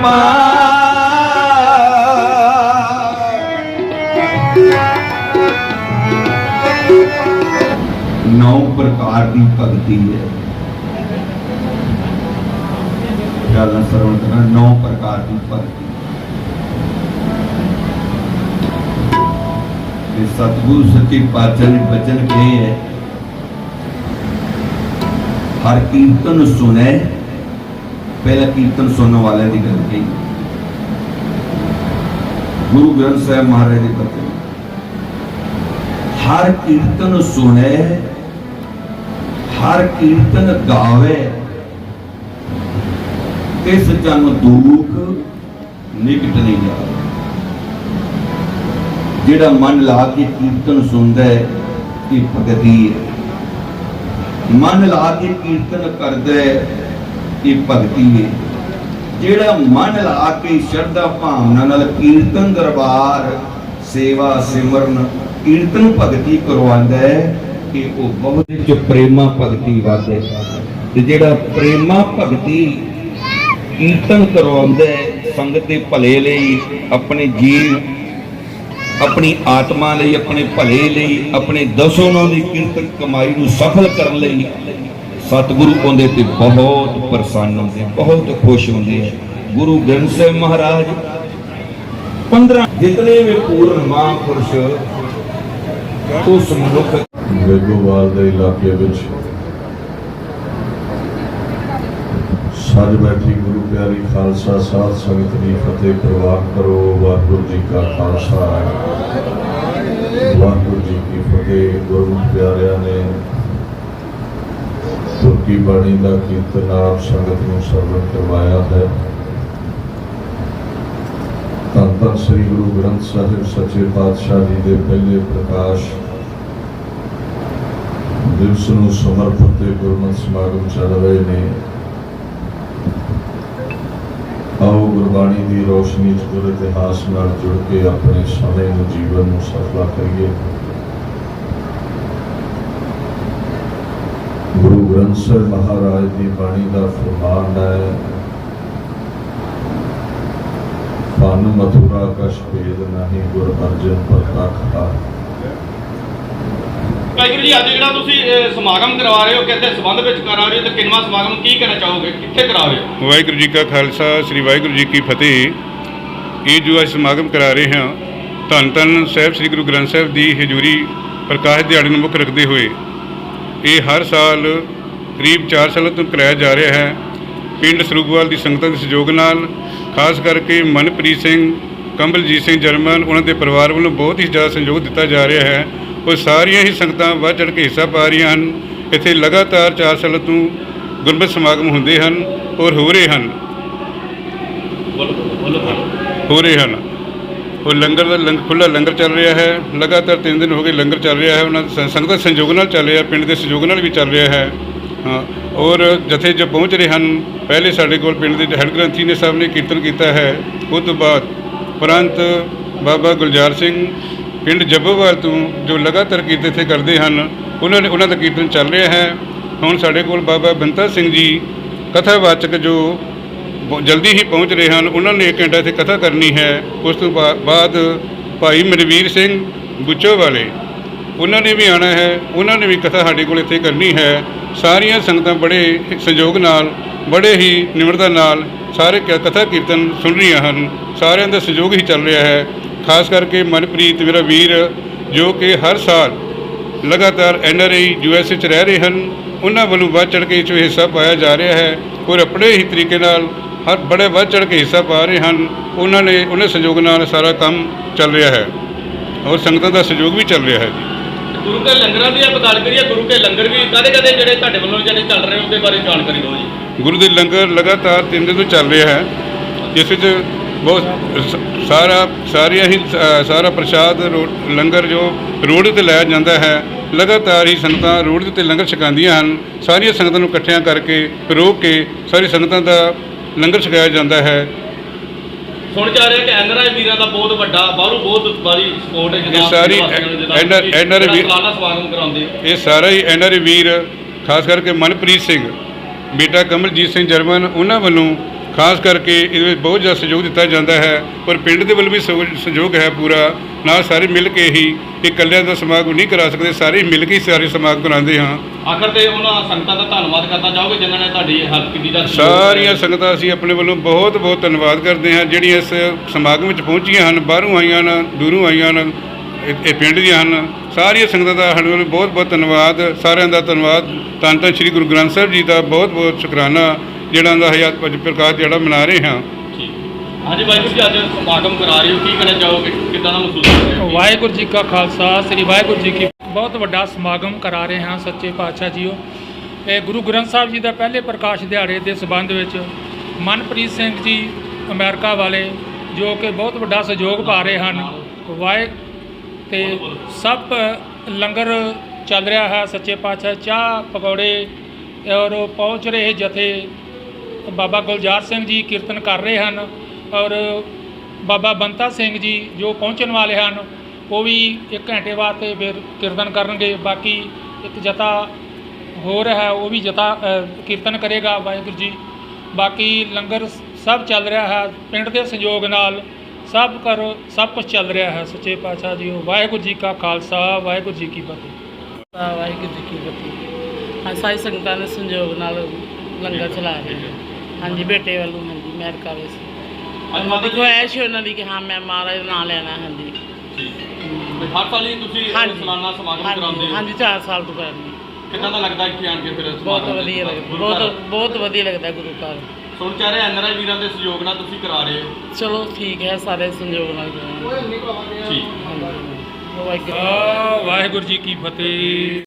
ਕਿਰਪਾ ਨੌ ਪ੍ਰਕਾਰ ਦੀ ਭਗਤੀ ਹੈ ਗੱਲ ਸਰਵਣ ਕਰਨਾ ਨੌ ਪ੍ਰਕਾਰ ਦੀ ਭਗਤੀ ਇਹ ਸਤਿਗੁਰੂ ਸੱਚੇ ਪਾਤਸ਼ਾਹ ਨੇ ਬਚਨ ਕਹੇ ਹੈ ਹਰ ਕੀਰਤਨ ਸੁਨੇ ਪਹਿਲਾ ਕੀਰਤਨ ਸੁਣਨ ਵਾਲਿਆਂ ਦੀ ਗੱਲ ਕਹੀ। ਗੁਰੂ ਗ੍ਰੰਥ ਸਾਹਿਬ ਮਹਾਰਾਜ ਦੇ ਬਚਨ ਹਰ ਕੀਰਤਨ ਸੁਣੇ, ਹਰ ਕੀਰਤਨ ਗਾਵੇ। ਤਿਸ ਜਨ ਦੁਖ ਨਿਕਟ ਨਹੀਂ ਜਾਵੇ। ਜਿਹੜਾ ਮਨ ਲਾ ਕੇ ਕੀਰਤਨ ਸੁਣਦਾ ਹੈ, ਇਹ ਭਗਤੀ ਹੈ। ਮਨ ਲਾ ਕੇ ਕੀਰਤਨ ਕਰਦਾ ਹੈ ਇਹ ਭਗਤੀ ਹੈ। ਜਿਹੜਾ ਮਨ ਲਾ ਕੇ ਸ਼ਰਧਾ ਭਾਵਨਾ ਨਾਲ ਕੀਰਤਨ ਦਰਬਾਰ, ਸੇਵਾ ਸਿਮਰਨ, ਕੀਰਤਨ ਭਗਤੀ ਕਰਵਾਉਂਦਾ ਹੈ ਕਿ ਉਹ ਬਹੁਤ ਚ ਪ੍ਰੇਮਾ ਭਗਤੀ ਵਾਦੇ ਤੇ ਜਿਹੜਾ ਪ੍ਰੇਮਾ ਭਗਤੀ ਕੀਰਤਨ ਕਰਵਾਉਂਦਾ ਹੈ, ਸੰਗਤ ਦੇ ਭਲੇ ਲਈ, ਆਪਣੇ ਜੀਵ, ਆਪਣੀ ਆਤਮਾ ਲਈ, ਆਪਣੇ ਭਲੇ ਲਈ, ਆਪਣੇ ਦਸੋਂ ਦੀ ਕੀਰਤਨ ਕਮਾਈ ਨੂੰ ਸਫਲ ਕਰਨ ਲਈ ਸਤਿਗੁਰੂ ਉਹਦੇ ਤੇ ਬਹੁਤ ਪ੍ਰਸੰਨ ਹੁੰਦੇ ਬਹੁਤ ਖੁਸ਼ ਹੁੰਦੇ ਗੁਰੂ ਗ੍ਰੰਥ ਸਾਹਿਬ ਮਹਾਰਾਜ 15 ਜਿਤਨੇ ਵੀ ਪੂਰਨ ਮਹਾਂਪੁਰਸ਼, ਉਸ ਮਨੁੱਖ ਵੇਗੋਵਾਲ ਦੇ ਇਲਾਕੇ ਵਿੱਚ ਸੱਜ ਬੈਠੀ ਗੁਰੂ ਪਿਆਰੀ ਖਾਲਸਾ ਸਾਧ ਸੰਗਤ ਦੀ ਫਤਿਹ ਪ੍ਰਵਾਨ ਕਰੋ, ਵਾਹਿਗੁਰੂ ਜੀ ਕਾ ਖਾਲਸਾ। ਵਾਹਿਗੁਰੂ ਜੀ ਕੀ ਫਤਿਹ, ਗੁਰੂ ਪਿਆਰਿਆਂ ਨੇ ਤੁਰਕੀ ਬਾਣੀ ਦਾ ਕੀਰਤਨ ਆਪ ਸੰਗਤ ਨੂੰ ਸਰਵਣ ਕਰਵਾਇਆ ਹੈ। ਧੰਨ ਧੰਨ ਸ੍ਰੀ ਗੁਰੂ ਗ੍ਰੰਥ ਸਾਹਿਬ ਸੱਚੇ ਪਾਤਸ਼ਾਹ ਜੀ ਦੇ ਪਹਿਲੇ ਪ੍ਰਕਾਸ਼ ਦਿਵਸ ਨੂੰ ਸਮਰਪਿਤ ਤੇ ਗੁਰਮਤਿ ਸਮਾਗਮ ਚੱਲ ਰਹੇ ਨੇ। ਆਓ ਗੁਰਬਾਣੀ ਦੀ ਰੋਸ਼ਨੀ ਚ ਗੁਰ ਇਤਿਹਾਸ ਨਾਲ ਜੁੜ ਕੇ ਆਪਣੇ ਸਮੇਂ ਨੂੰ ਜੀਵਨ ਨੂੰ ਸਫਲਾ ਕਰੀਏ। ਗੁਰੂ ਗ੍ਰੰਥ ਸਾਹਿਬ ਮਹਾਰਾਜ ਦੀ ਬਾਣੀ ਦਾ ਫਰਮਾਨ ਹੈ ਫਨ ਮਥੁਰਾ ਕਛ ਭੇਦ ਨਹੀਂ ਗੁਰ ਅਰਜਨ ਪ੍ਰਤੱਖ ਹੈ ਵਾਹਿਗੁਰੂ ਜੀ ਅੱਜ ਜਿਹੜਾ ਤੁਸੀਂ ਸਮਾਗਮ ਕਰਵਾ ਰਹੇ ਹੋ ਕਿਹਦੇ ਸਬੰਧ ਵਿੱਚ ਕਰਾ ਰਹੇ ਹੋ ਤੇ ਕਿੰਨਵਾਂ ਸਮਾਗਮ ਕੀ ਕਹਿਣਾ ਚਾਹੋਗੇ? ਕਿੱਥੇ ਕਰਾ ਰਹੇ ਹੋ ਵਾਹਿਗੁਰੂ ਜੀ ਕਾ ਖਾਲਸਾ ਸ੍ਰੀ ਵਾਹਿਗੁਰੂ ਜੀ ਕੀ ਫਤਿਹ। ਇਹ ਜੋ ਅੱਜ ਸਮਾਗਮ ਕਰਾ ਰਹੇ ਹਾਂ ਧੰਨ ਧੰਨ ਸਾਹਿਬ ਸ੍ਰੀ ਗੁਰੂ ਗ੍ਰੰਥ ਸਾਹਿਬ ਦੀ ਹਜ਼ੂਰੀ ਪ੍ਰਕਾਸ਼ ਦਿਹਾੜੇ ਨੂੰ ਮੁੱਖ ਰੱਖਦੇ ਹੋਏ ਇਹ ਹਰ ਸਾਲ ਕਰੀਬ 4 ਸਾਲਾਂ ਤੋਂ ਕਰਾਇਆ ਜਾ ਰਿਹਾ ਹੈ। ਪਿੰਡ ਸਰੂਗਵਾਲ ਦੀ ਸੰਗਤਾਂ ਦੇ ਸਹਿਯੋਗ ਨਾਲ, ਖਾਸ ਕਰਕੇ ਮਨਪ੍ਰੀਤ ਸਿੰਘ, ਕੰਬਲਜੀਤ ਸਿੰਘ ਜਰਮਨ, ਉਹਨਾਂ ਦੇ ਪਰਿਵਾਰ ਵੱਲੋਂ ਬਹੁਤ ਹੀ ਜ਼ਿਆਦਾ ਸਹਿਯੋਗ ਦਿੱਤਾ ਜਾ ਰਿਹਾ ਹੈ। ਉਹ ਸਾਰੀਆਂ ਹੀ ਸੰਗਤਾਂ ਵੱਧ ਚੜ੍ਹ ਕੇ ਹਿੱਸਾ ਪਾ ਰਹੀਆਂ ਹਨ। ਇੱਥੇ ਲਗਾਤਾਰ 4 ਸਾਲਾਂ ਤੋਂ ਗੁਰਮਤਿ ਸਮਾਗਮ ਹੁੰਦੇ ਹਨ ਔਰ ਹੋ ਰਹੇ ਹਨ। ਹੋ ਰਹੇ ਹਨ। ਉਹ ਲੰਗਰ ਦਾ ਲੰਗ ਖੁੱਲਾ ਲੰਗਰ ਚੱਲ ਰਿਹਾ ਹੈ। ਲਗਾਤਾਰ 3 ਦਿਨ ਹੋ ਗਏ ਲੰਗਰ ਚੱਲ ਰਿਹਾ ਹੈ। ਉਹਨਾਂ ਸ- ਸੰਗਤਾਂ ਦੇ ਸੰਯੋਗ ਨਾਲ ਚੱਲ ਰਿਹਾ ਪਿੰਡ ਦੇ ਸਹਿਯੋਗ ਨਾਲ ਵੀ ਚੱਲ ਰਿਹਾ ਹੈ। ਔਰ ਜਥੇ ਜੋ ਪਹੁੰਚ ਰਹੇ ਹਨ, ਪਹਿਲੇ ਸਾਡੇ ਕੋਲ ਪਿੰਡ ਦੇ ਹੈਡ ਗ੍ਰੰਥੀ ਨੇ ਸਾਹਿਬ ਨੇ ਕੀਰਤਨ ਕੀਤਾ ਹੈ। ਉਸ ਤੋਂ ਬਾਅਦ ਉਪਰੰਤ ਬਾਬਾ ਗੁਲਜ਼ਾਰ ਸਿੰਘ, ਪਿੰਡ ਜੱਬੋਵਾਲ ਤੋਂ ਜੋ ਲਗਾਤਾਰ ਕੀਰਤਨ ਇੱਥੇ ਕਰਦੇ ਹਨ, ਉਹਨਾਂ ਨੇ ਉਹਨਾਂ ਦਾ ਕੀਰਤਨ ਚੱਲ ਰਿਹਾ ਹੈ। ਹੁਣ ਸਾਡੇ ਕੋਲ ਬਾਬਾ ਬੰਤਾ ਸਿੰਘ ਜੀ, ਕਥਾਵਾਚਕ ਜੋ ਜਲਦੀ ਹੀ ਪਹੁੰਚ ਰਹੇ ਹਨ, ਉਹਨਾਂ ਨੇ ਇੱਕ ਘੰਟਾ ਇੱਥੇ ਕਥਾ ਕਰਨੀ ਹੈ। ਉਸ ਤੋਂ ਬਾ- ਬਾਅਦ ਭਾਈ ਮਨਵੀਰ ਸਿੰਘ ਗੁੱਚੋ ਵਾਲੇ ਉਹਨਾਂ ਨੇ ਵੀ ਆਣਾ ਹੈ, ਉਹਨਾਂ ਨੇ ਵੀ ਕਥਾ ਸਾਡੇ ਕੋਲ ਇੱਥੇ ਕਰਨੀ ਹੈ। ਸਾਰੀਆਂ ਸੰਗਤਾਂ ਬੜੇ ਸੰਯੋਗ ਨਾਲ, ਬੜੇ ਹੀ ਨਿਮਰਤਾ ਨਾਲ ਸਾਰੇ ਕ- ਕਥਾ ਕੀਰਤਨ ਸੁਣ ਰਹੀਆਂ ਹਨ। ਸਾਰਿਆਂ ਦਾ ਸਹਿਯੋਗ ਹੀ ਚੱਲ ਰਿਹਾ ਹੈ। ਖਾਸ ਕਰਕੇ ਮਨਪ੍ਰੀਤ ਮੇਰਾ ਵੀਰ, ਜੋ ਕਿ ਹਰ ਸਾਲ ਲਗਾਤਾਰ N R I, U S A 'ਚ ਰਹਿ ਰਹੇ ਹਨ, ਉਹਨਾਂ ਵੱਲੋਂ ਵੱਧ ਚੜ੍ਹ ਕੇ ਇਸ ਵਿੱਚ ਹਿੱਸਾ ਪਾਇਆ ਜਾ ਰਿਹਾ ਹੈ ਔਰ ਆਪਣੇ ਹੀ ਤਰੀਕੇ ਨਾਲ ਹਰ, ਬੜੇ ਵੱਧ ਚੜ੍ਹ ਕੇ ਹਿੱਸਾ ਪਾ ਰਹੇ ਹਨ। ਉਹਨਾਂ ਨੇ, ਉਹਨਾਂ ਸਹਿਯੋਗ ਨਾਲ ਸਾਰਾ ਕੰਮ ਚੱਲ ਰਿਹਾ ਹੈ ਔਰ ਸੰਗਤਾਂ ਦਾ ਸਹਿਯੋਗ ਵੀ ਚੱਲ ਰਿਹਾ ਹੈ ਜੀ। ਗੁਰੂ ਕੇ ਲੰਗਰਾਂ ਦੀ ਆਪਾਂ ਗੱਲ ਕਰੀਏ, ਗੁਰੂ ਕੇ ਲੰਗਰ ਵੀ ਕਦੇ ਕਦੇ ਜਿਹੜੇ ਤੁਹਾਡੇ ਵੱਲੋਂ ਜਿਹੜੇ ਚੱਲ ਰਹੇ ਉਹਦੇ ਬਾਰੇ ਜਾਣਕਾਰੀ ਦਿਓ ਜੀ। ਗੁਰੂ ਦੇ ਲੰਗਰ ਲਗਾਤਾਰ ਤਿੰਨ ਦਿਨ ਤੋਂ ਚੱਲ ਰਿਹਾ ਹੈ। ਜਿਸ ਵਿੱਚ ਬਹੁਤ ਸਾਰਾ, ਸਾਰੀਆਂ ਹੀ ਸਾਰਾ ਪ੍ਰਸ਼ਾਦ ਰੋ- ਲੰਗਰ ਜੋ ਰੋਡ ਤੇ ਲਾਇਆ ਜਾਂਦਾ ਹੈ, ਲਗਾਤਾਰ ਹੀ ਸੰਗਤਾਂ ਰੋਡ 'ਤੇ ਲੰਗਰ ਛਕਾਉਂਦੀਆਂ ਹਨ। ਸਾਰੀਆਂ ਸੰਗਤਾਂ ਨੂੰ ਇਕੱਠਿਆਂ ਕਰਕੇ ਰੋਕ ਕੇ ਸਾਰੀ ਸੰਗਤਾਂ ਦਾ ਲੰਗਰ ਛਕਾਇਆ ਜਾਂਦਾ ਹੈ। ਸੁਣ ਜਾ ਰਿਹਾ ਕਿ ਐਨਆਰਆਈ ਵੀਰਾਂ ਦਾ ਬਹੁਤ ਵੱਡਾ ਬਾਹਰੋਂ ਬਹੁਤ ਵਾਰੀ ਸਪੋਰਟ ਹੈ ਇਹ ਸਾਰੀ NRI ਵੀਰ- ਸਾਲਾਨਾ ਸਮਾਗਮ ਕਰਾਉਂਦੇ ਹੋ। ਇਹ ਸਾਰਾ ਹੀ ਐਨ ਆਰ ਵੀਰ ਖਾਸ ਕਰਕੇ ਮਨਪ੍ਰੀਤ ਸਿੰਘ ਬੇਟਾ ਕਮਲਜੀਤ ਸਿੰਘ ਜਰਮਨ ਉਹਨਾਂ ਵੱਲੋਂ ਖਾਸ ਕਰਕੇ ਇਹਦੇ ਵਿੱਚ ਬਹੁਤ ਜ਼ਿਆਦਾ ਸਹਿਯੋਗ ਦਿੱਤਾ ਜਾਂਦਾ ਹੈ ਪਰ ਪਿੰਡ ਦੇ ਵੱਲੋਂ ਵੀ ਸਹਿਯੋਗ ਹੈ ਪੂਰਾ ਨਾਲ ਸਾਰੇ ਮਿਲ ਕੇ ਹੀ ਇਕੱਲਿਆਂ ਦਾ ਸਮਾਗਮ ਨਹੀਂ ਕਰਾ ਸਕਦੇ ਸਾਰੇ ਮਿਲ ਕੇ ਹੀ ਸਾਰੇ ਸਮਾਗਮ ਕਰਾਉਂਦੇ ਹਾਂ ਆਖਰ ਤੇ ਉਹਨਾਂ ਸੰਗਤਾਂ ਦਾ ਧੰਨਵਾਦ ਕਰਨਾ ਚਾਹੋਗੇ ਜਿਨ੍ਹਾਂ ਨੇ ਤੁਹਾਡੀ ਹੈਲਪ ਕੀਤੀ ਦਾ ਸਾਰੀਆਂ ਸੰਗਤਾਂ ਅਸੀਂ ਆਪਣੇ ਵੱਲੋਂ ਬਹੁਤ ਬਹੁਤ ਧੰਨਵਾਦ ਕਰਦੇ ਹਾਂ। ਜਿਹੜੀਆਂ ਇਸ ਸਮਾਗਮ ਵਿੱਚ ਪਹੁੰਚੀਆਂ ਹਨ ਬਾਹਰੋਂ ਆਈਆਂ ਹਨ ਦੂਰੋਂ ਆਈਆਂ ਹਨ ਇਹ ਪਿੰਡ ਦੀਆਂ ਹਨ ਸਾਰੀਆਂ ਸੰਗਤਾਂ ਦਾ ਸਾਡੇ ਵੱਲੋਂ ਬਹੁਤ ਬਹੁਤ ਧੰਨਵਾਦ। ਸਾਰਿਆਂ ਦਾ ਧੰਨਵਾਦ। ਧੰਨ ਧੰਨ ਸ੍ਰੀ ਗੁਰੂ ਗ੍ਰੰਥ ਸਾਹਿਬ ਜੀ ਦਾ ਬਹੁਤ ਬਹੁਤ ਸ਼ੁਕਰਾਨਾ ਜਿਹੜਾ ਦਾ ਹਜ਼ਾਰ ਅੱਜ ਪ੍ਰਕਾਸ਼ ਜਿਹੜਾ ਮਨਾ ਰਹੇ ਹਾਂ। ਹਾਂਜੀ ਵਾਹਿਗੁਰੂ ਜੀ ਅੱਜ ਸਮਾਗਮ ਕਰਾ ਰਹੇ ਹੋ। ਕੀ ਕਹਿਣਾ ਚਾਹੋਗੇ? ਕਿੱਦਾਂ ਦਾ ਮਹਿਸੂਸ ਕਰ ਰਹੇ? ਹੋ ਵਾਹਿਗੁਰੂ ਜੀ ਕਾ ਖਾਲਸਾ ਸ੍ਰੀ ਵਾਹਿਗੁਰੂ ਜੀ ਕੀ ਬਹੁਤ ਵੱਡਾ ਸਮਾਗਮ ਕਰਾ ਰਹੇ ਹਾਂ ਸੱਚੇ ਪਾਤਸ਼ਾਹ ਜੀਓ। ਇਹ ਗੁਰੂ ਗ੍ਰੰਥ ਸਾਹਿਬ ਜੀ ਦਾ ਪਹਿਲੇ ਪ੍ਰਕਾਸ਼ ਦਿਹਾੜੇ ਦੇ ਸਬੰਧ ਵਿੱਚ ਮਨਪ੍ਰੀਤ ਸਿੰਘ ਜੀ ਅਮਰੀਕਾ ਵਾਲੇ ਜੋ ਕਿ ਬਹੁਤ ਵੱਡਾ ਸਹਿਯੋਗ ਪਾ ਰਹੇ ਹਨ, ਵਾਹਿ ਤੇ ਸਭ ਲੰਗਰ ਚੱਲ ਰਿਹਾ ਹੈ ਸੱਚੇ ਪਾਤਸ਼ਾਹ, ਚਾਹ, ਪਕੌੜੇ ਔਰ ਪਹੁੰਚ ਰਹੇ ਜਥੇ ਬਾਬਾ ਗੁਲਜ਼ਾਰ ਸਿੰਘ ਜੀ ਕੀਰਤਨ ਕਰ ਰਹੇ ਹਨ ਔਰ ਬਾਬਾ ਬੰਤਾ ਸਿੰਘ ਜੀ ਜੋ ਪਹੁੰਚਣ ਵਾਲੇ ਹਨ ਉਹ ਵੀ ਇੱਕ ਘੰਟੇ ਬਾਅਦ ਤੇ ਫਿਰ ਕੀਰਤਨ ਕਰਨਗੇ ਬਾਕੀ ਇੱਕ ਜਤਾ ਹੋ ਰਿਹਾ ਹੈ ਉਹ ਵੀ ਅ, ਕੀਰਤਨ ਕਰੇਗਾ ਵਾਹਿਗੁਰੂ ਜੀ। ਬਾਕੀ ਲੰਗਰ ਸਭ ਚੱਲ ਰਿਹਾ ਹੈ ਪਿੰਡ ਦੇ ਸਹਿਯੋਗ ਨਾਲ ਸਭ ਕਰ ਸਭ ਕੁਝ ਚੱਲ ਰਿਹਾ ਹੈ ਸੱਚੇ ਪਾਤਸ਼ਾਹ ਜੀ ਵਾਹਿਗੁਰੂ ਜੀ ਕਾ ਖਾਲਸਾ ਵਾਹਿਗੁਰੂ ਜੀ ਕੀ ਫਤਿਹ। ਵਾਹਿਗੁਰੂ ਜੀ ਕੀ ਫਤਿਹ। ਹਾਂ ਸਾਰੀ ਸੰਗਤਾਂ ਦੇ ਸੰਯੋਗ ਨਾਲ ਲੰਗਰ ਚਲਾ ਰਹੇ ਹਾਂ ਹਾਂਜੀ ਬੇਟੇ ਵੱਲੋਂ ਹਾਂਜੀ ਮੈਂ ਕਰੇ। ਸੀ ਅੱਜ ਉਹਨਾਂ ਦੀ ਮਾਤਾ ਜੀ ਖੁਆਇਸ਼ ਸੀ ਉਹਨਾਂ ਦੀ ਕਿ ਹਾਂ ਮੈਂ ਮਹਾਰਾਜ ਦਾ ਨਾਮ ਲੈਣਾ ਹਾਂਜੀ। ਹਰ ਸਾਲ ਹੀ ਤੁਸੀਂ ਇਹ ਹਾਂਜੀ। ਸਾਲਾਨਾ ਸਮਾਗਮ ਹਾਂਜੀ, ਕਰਾਉਂਦੇ ਹੋ ਹਾਂਜੀ 4 ਸਾਲ ਤੋਂ ਕਰਨੀ ਕਿੱਦਾਂ ਦਾ ਲੱਗਦਾ ਇੱਥੇ ਆਣ ਕੇ ਫਿਰ ਬਹੁਤ ਸਮਾਗਮ? ਵਧੀਆ ਲੱਗਦਾ ਗੁਰੂ ਘਰ। ਬਹੁਤ ਬਹੁਤ ਵਧੀਆ ਲੱਗਦਾ ਗੁਰੂ ਘਰ ਸੁਣ ਚਾ ਰਹੇ ਐਨਆਰਆਈ ਵੀਰਾਂ ਦੇ ਸਹਿਯੋਗ ਨਾਲ ਤੁਸੀਂ ਕਰਾ ਰਹੇ ਹੋ ਚਲੋ ਠੀਕ ਹੈ ਸਾਰੇ ਸੰਯੋਗ ਨਾਲ ਕਰਾਂਗੇ। ਠੀਕ ਹਾਂਜੀ ਵਾਹਿਗੁਰੂ ਵਾਹਿਗੁਰੂ ਜੀ ਕੀ ਫਤਿਹ